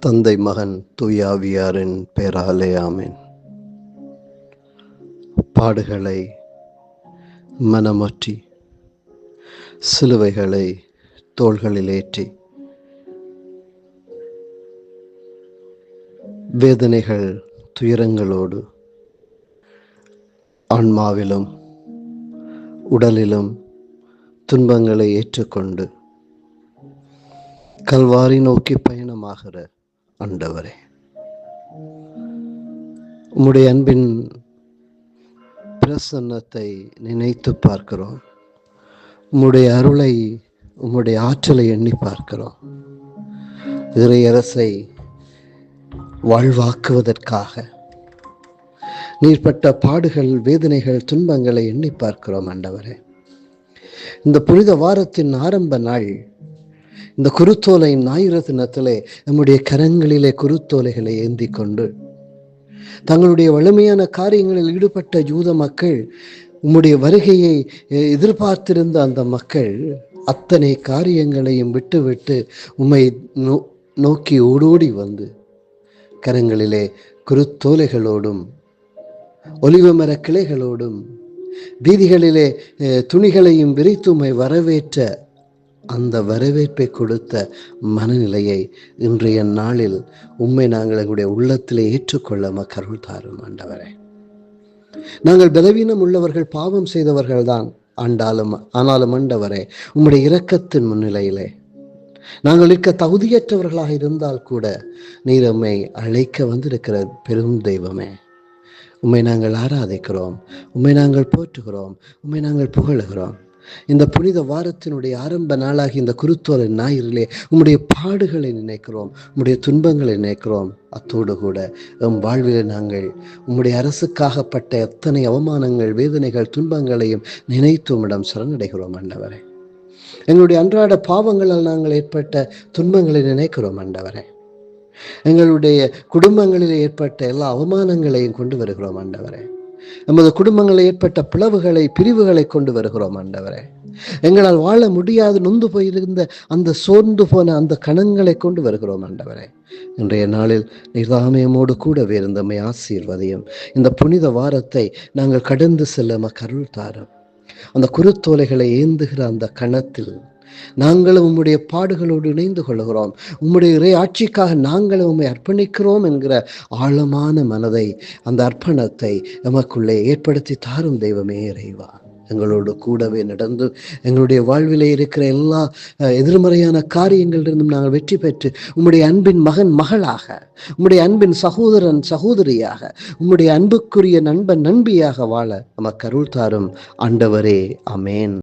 தந்தை மகன் தூயாவியாரின் பேராலே ஆமேன். பாடுகளை மனமற்றி சிலுவைகளை தோள்களில் ஏற்றி வேதனைகள் துயரங்களோடு ஆன்மாவிலும் உடலிலும் துன்பங்களை ஏற்றுக்கொண்டு கல்வாரி நோக்கி பயணமாகிற ஆண்டவரே. உம்முடைய அன்பின் பிரசன்னத்தை நினைத்து பார்க்கிறோம். உம்முடைய அருளை உம்முடைய ஆற்றலை எண்ணி பார்க்கிறோம். இறையரசை வாழ்வாக்குவதற்காக. நீர்பட்ட பாடுகள் வேதனைகள் துன்பங்களை எண்ணி பார்க்கிறோம் ஆண்டவரே. இந்த புனித வாரத்தின் ஆரம்ப நாள் இந்த குருத்தோலை ஞாயிறு தினத்திலே நம்முடைய கரங்களிலே குருத்தோலைகளை ஏந்தி கொண்டு தங்களுடைய வலிமையான காரியங்களில் ஈடுபட்ட யூத மக்கள் உம்முடைய வருகையை எதிர்பார்த்திருந்த அந்த மக்கள் அத்தனை காரியங்களையும் விட்டுவிட்டு உம்மை நோ நோக்கி ஓடோடி வந்து கரங்களிலே குருத்தோலைகளோடும் ஒலிவ மர கிளைகளோடும் வீதிகளிலே துணிகளையும் விரித்து உம்மை வரவேற்ற அந்த வரவேற்பை கொடுத்த மனநிலையை இன்றைய நாளில் உண்மை நாங்கள் எங்களுடைய உள்ளத்தில் ஏற்றுக்கொள்ள மக்கள் தாரும் ஆண்டவரே. நாங்கள் பலவீனம் உள்ளவர்கள் பாவம் செய்தவர்கள் தான் ஆண்டாலும் ஆனாலும் ஆண்டவரே உம்முடைய இரக்கத்தின் முன்னிலையிலே. நாங்கள் இருக்க தகுதியற்றவர்களாக இருந்தால் கூட நீர் உம்மை அழைக்க வந்திருக்கிற பெரும் தெய்வமே. உம்மை நாங்கள் ஆராதிக்கிறோம் உம்மை நாங்கள் போற்றுகிறோம் உம்மை நாங்கள் புகழுகிறோம். இந்த புனித வாரத்தினுடைய ஆரம்ப நாளாகி இந்த குருத்தோலை ஞாயிறிலே உம்முடைய பாடுகளை நினைக்கிறோம் உம்முடைய துன்பங்களை நினைக்கிறோம். அத்தோடு கூட எம் வாழ்வில் நாங்கள் உம்முடைய அரசுக்காகப்பட்ட எத்தனை அவமானங்கள் வேதனைகள் துன்பங்களையும் நினைத்து உம்மிடம் சரணடைகிறோம் அண்டவரே எங்களுடைய அன்றாட பாவங்களால் நாங்கள் ஏற்பட்ட துன்பங்களை நினைக்கிறோம் அண்டவரே எங்களுடைய குடும்பங்களில் ஏற்பட்ட எல்லா அவமானங்களையும் கொண்டு வருகிறோம் ஆண்டவரே. நமது குடும்பங்களில் ஏற்பட்ட பிளவுகளை பிரிவுகளை கொண்டு வருகிறோம் ஆண்டவரே. எங்களால் வாழ முடியாது நொந்து போயிருந்த அந்த சோர்ந்து போன அந்த கணங்களை கொண்டு வருகிறோம் ஆண்டவரே. இன்றைய நாளில் நிர்தாமயமோடு கூடவே இருந்தமை ஆசீர்வதியும். இந்த புனித வாரத்தை நாங்கள் கடந்து செல்ல கருள் தாரம் அந்த குருத்தோலைகளை ஏந்துகிற அந்த கணத்தில் நாங்களும் உம்முடைய பாடுகளோடு இணைந்து கொள்கிறோம். உம்முடைய இறை ஆட்சிக்காக நாங்களும் உண்மை அர்ப்பணிக்கிறோம் என்கிற ஆழமான மனதை அந்த அர்ப்பணத்தை எமக்குள்ளே ஏற்படுத்தி தாரும் தெய்வமே இறைவா. எங்களோடு கூடவே நடந்து எங்களுடைய வாழ்விலே இருக்கிற எல்லா எதிர்மறையான காரியங்களிலிருந்தும் நாங்கள் வெற்றி பெற்று உம்முடைய அன்பின் மகன் மகளாக உம்முடைய அன்பின் சகோதரன் சகோதரியாக உம்முடைய அன்புக்குரிய நண்பன் நண்பியாக வாழ நமக்கு அருள் தாரும் ஆண்டவரே. அமேன்